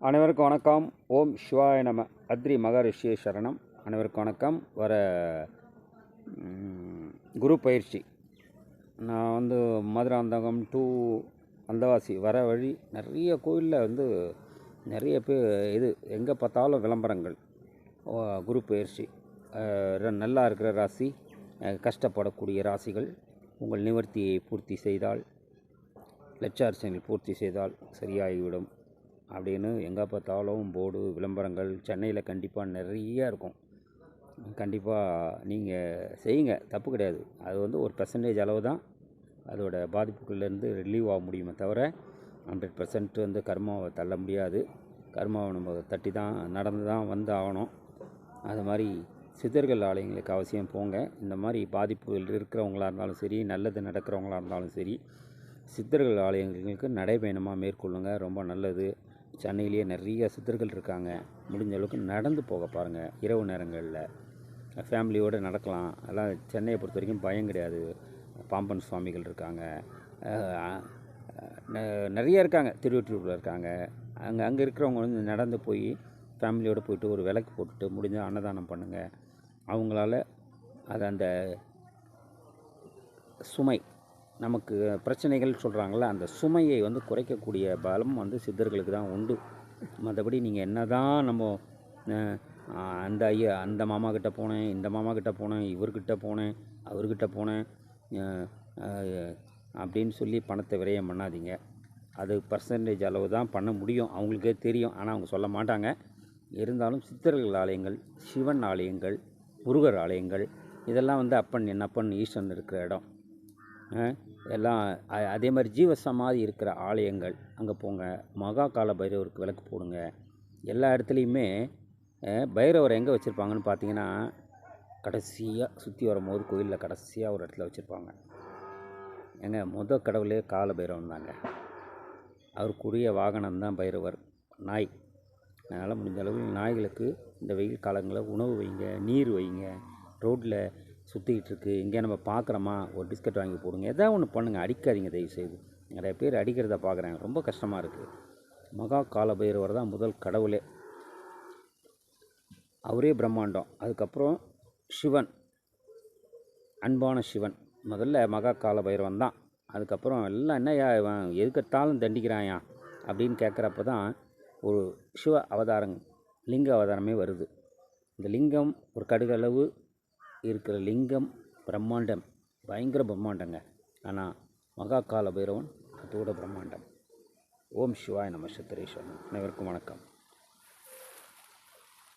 அனைவருக்கும் வணக்கம். ஓம் சிவாய நம. அத்ரி மகரிஷிய சரணம். அனைவருக்கும் வணக்கம். வர குரு பயிற்சி. நான் வந்து மதுராந்தகம் டூ அந்தவாசி வர வழி நிறைய கோயிலில் வந்து நிறைய பேர் இது எங்கே பார்த்தாலும் விளம்பரங்கள். ஓ, குரு பயிற்சி. ர- நல்லா இருக்கிற ராசி கஷ்டப்படக்கூடிய ராசிகள் உங்கள் நிவர்த்தியை பூர்த்தி செய்தால் லட்சார்ச்சனைகள் பூர்த்தி செய்தால் சரியாகிவிடும். அப்படின்னு எங்கே பார்த்தாலும் போர்டு விளம்பரங்கள் சென்னையில் கண்டிப்பாக நிறையா இருக்கும். கண்டிப்பாக நீங்கள் செய்யுங்க. தப்பு கிடையாது. அது வந்து ஒரு பர்சன்டேஜ் அளவு தான். அதோட பாதிப்புகள்லேருந்து ரிலீவ் ஆக முடியுமே தவிர ஹண்ட்ரட் பர்சன்ட் வந்து கர்மாவை தள்ள முடியாது. கர்மாவை நம்ம தட்டி தான் நடந்து தான் வந்து ஆகணும். அது மாதிரி சித்தர்கள் ஆலயங்களுக்கு அவசியம் போங்க. இந்த மாதிரி பாதிப்புகள் இருக்கிறவங்களாக இருந்தாலும் சரி நல்லது நடக்கிறவங்களாக இருந்தாலும் சரி சித்தர்கள் ஆலயங்களுக்கு நடைபயணமாக மேற்கொள்ளுங்க. ரொம்ப நல்லது. சென்னையிலேயே நிறைய சித்தர்கள் இருக்காங்க. முடிஞ்ச அளவுக்கு நடந்து போக பாருங்கள் இரவு நேரங்களில். ஃபேமிலியோடு நடக்கலாம். எல்லாம் சென்னையை பொறுத்த வரைக்கும் பயம் கிடையாது. பாம்பன் சுவாமிகள் இருக்காங்க. ந- நிறைய இருக்காங்க. திருவொற்றியூரில் இருக்காங்க. அங்கே அங்கே இருக்கிறவங்க வந்து நடந்து போய் ஃபேமிலியோடு போயிட்டு ஒரு விளக்கு போட்டுட்டு முடிஞ்சால் அன்னதானம் பண்ணுங்கள் அவங்களால அது அந்த சுமை நமக்கு பிரச்சனைகள் சொல்கிறாங்கள அந்த சுமையை வந்து குறைக்கக்கூடிய பலம் வந்து சித்தர்களுக்கு தான் உண்டு. மற்றபடி நீங்கள் என்ன தான் நம்ம அந்த ஐயா அந்த மாமா கிட்ட போனேன் இந்த மாமா கிட்ட போனேன் இவர்கிட்ட போனேன் அவர்கிட்ட போனேன் அப்படின்னு சொல்லி பணத்தை விரயம் பண்ணாதீங்க. அது பர்சன்டேஜ் அளவு தான் பண்ண முடியும். அவங்களுக்கே தெரியும். ஆனால் அவங்க சொல்ல மாட்டாங்க. இருந்தாலும் சித்தர்கள் ஆலயங்கள் சிவன் ஆலயங்கள் முருகர் ஆலயங்கள் இதெல்லாம் வந்து அப்பன் என்னப்பன் ஈஸ்வரன் இருக்கிற இடம். எல்லாம் அதே மாதிரி ஜீவ சமாதி இருக்கிற ஆலயங்கள் அங்கே போங்க. மகா கால பைரவருக்கு விளக்கு போடுங்க. எல்லா இடத்துலையுமே பைரவர் எங்கே வச்சுருப்பாங்கன்னு பார்த்தீங்கன்னா கடைசியாக சுற்றி வரும்போது கோயிலில் கடைசியாக ஒரு இடத்துல வச்சுருப்பாங்க. எங்க முத கடவுளே கால பைரவன் தாங்க. அவருக்குரிய வாகனம் தான் பைரவர் நாய். அதனால் முடிஞ்ச அளவு நாய்களுக்கு இந்த வெயில் காலங்களில் உணவு வைங்க நீர் வைங்க. ரோட்டில் சுற்றிக்கிட்டு இருக்குது எங்கேயா நம்ம பார்க்குறோமா ஒரு பிஸ்கட் வாங்கி போடுங்க எதாவது ஒன்று பண்ணுங்கள் அடிக்காதீங்க தயவுசெய்து. நிறைய பேர் அடிக்கிறத பார்க்குறேன் ரொம்ப கஷ்டமாக இருக்குது மகா கால பைரவர் தான் முதல் கடவுளே. அவரே பிரம்மாண்டம். அதுக்கப்புறம் சிவன் அன்பான சிவன். முதல்ல மகா கால பைரவன் தான். அதுக்கப்புறம் எல்லாம் என்னையா இவன் எதுக்கெடுத்தாலும் தண்டிக்கிறாயா அப்படின்னு கேட்குறப்ப தான் ஒரு சிவ அவதாரம் லிங்க அவதாரமே வருது. இந்த லிங்கம் ஒரு கடுகளவு இருக்கிற லிங்கம் பிரம்மாண்டம் பயங்கர பிரம்மாண்டங்க. ஆனால் மகா கால பைரவன் அதோட பிரம்மாண்டம். ஓம் சிவாய் நம சத்திரேஸ்வரன். அனைவருக்கும் வணக்கம்.